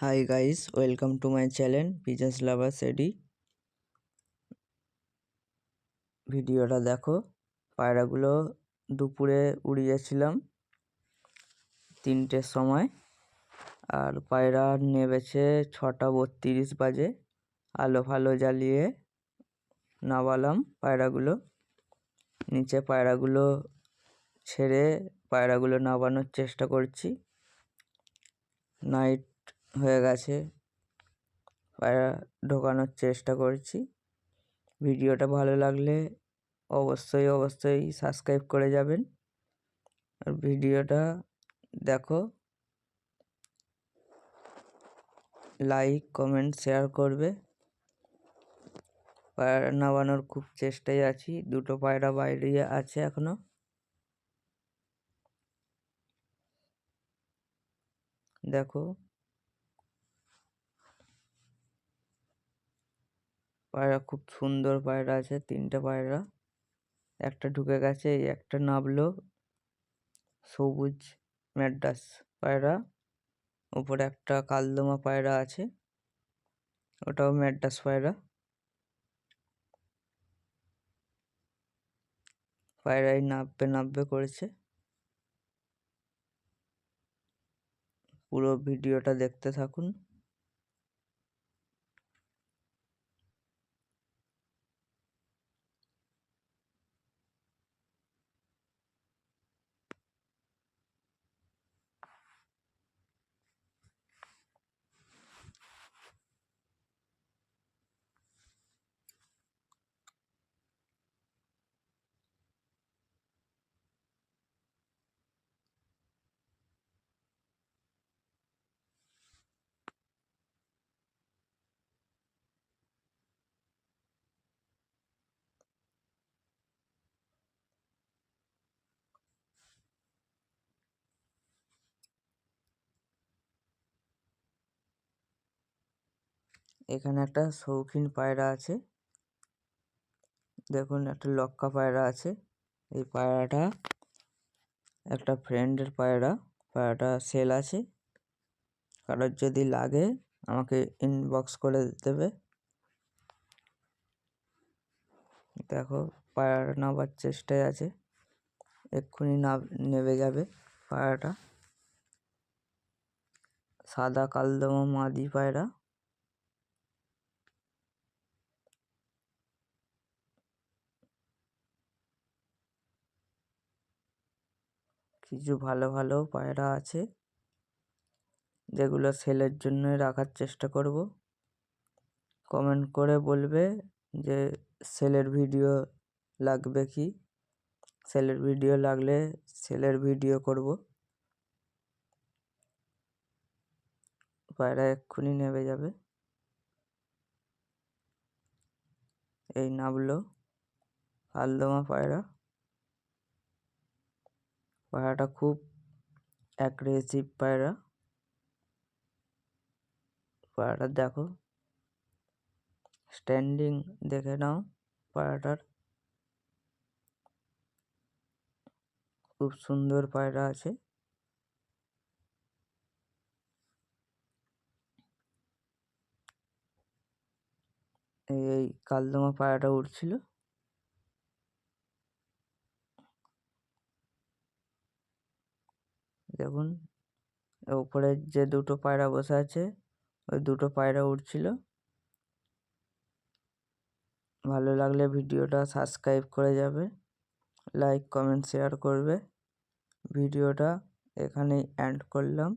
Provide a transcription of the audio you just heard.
Hi guys welcome to my channel pigeons lover সেডি ভিডিওটা দেখো। পায়রাগুলো দুপুরে উড়িয়েছিলাম তিনটের সময়। আর পায়রা নেবেছে ছটা বত্রিশ বাজে। আলো ফালো জ্বালিয়ে নামালাম পায়রাগুলো। নিচে পায়রাগুলো ছেড়ে পায়রাগুলো নামানোর চেষ্টা করছি। নাইট হয়ে গেছে। পায়রা ঢোকানোর চেষ্টা করছি। ভিডিওটা ভালো লাগলে অবশ্যই অবশ্যই সাবস্ক্রাইব করে যাবেন। আর ভিডিওটা দেখো। লাইক কমেন্ট শেয়ার করবে। পায়রা নামানোর খুব চেষ্টায় আছি। দুটো পায়রা বাইরে আছে এখনও। দেখো। পায়রা খুব সুন্দর পায়রা আছে, তিনটে পায়রা। একটা ঢুকে গেছে, এই একটা নামলো সবুজ ম্যাড্রাস পায়রা। উপরে একটা কালদমা পায়রা আছে, ওটাও ম্যাড্রাস পায়রা। পায়রাই নাববে নাববে করেছে। পুরো ভিডিওটা দেখতে থাকুন। এখানে একটা শৌখিন পায়রা আছে। দেখুন, একটা লক্কা পায়রা আছে। এই পায়রাটা একটা ফ্রেন্ডের পায়রা। পায়রাটা সেল আছে। কারোর যদি লাগে, আমাকে ইনবক্স করে দেবে। দেখো, পায়রাটা নামার চেষ্টায় আছে। এক্ষুনি না, নেবে যাবে পায়রাটা। সাদা কালদমা মাদি পায়রা। কিছু ভালো ভালো পায়রা আছে। যেগুলো সেলের জন্য রাখার চেষ্টা করব। কমেন্ট করে বলবে যে, সেলের ভিডিও লাগবে কি? সেলের ভিডিও লাগলে সেলের ভিডিও করব। পায়রা এক্ষুনি নেমে যাবে। এই নামলো আলদমা পায়রা। পায়রাটা খুব অ্যাগ্রেসিভ পায়রা। পায়রাটা দেখো স্ট্যান্ডিং দেখে নাও পায়রাটার। খুব সুন্দর পায়রা আছে। এই কালদমা পায়রাটা উঠছিল দেখুন। ওপরের যে দুটো পায়রা বসে আছে, ওই দুটো পায়রা উঠছিল ভালো লাগলে ভিডিওটা সাবস্ক্রাইব করে যাবে, লাইক, কমেন্ট, শেয়ার করবে। ভিডিওটা এখানেই এন্ড করলাম।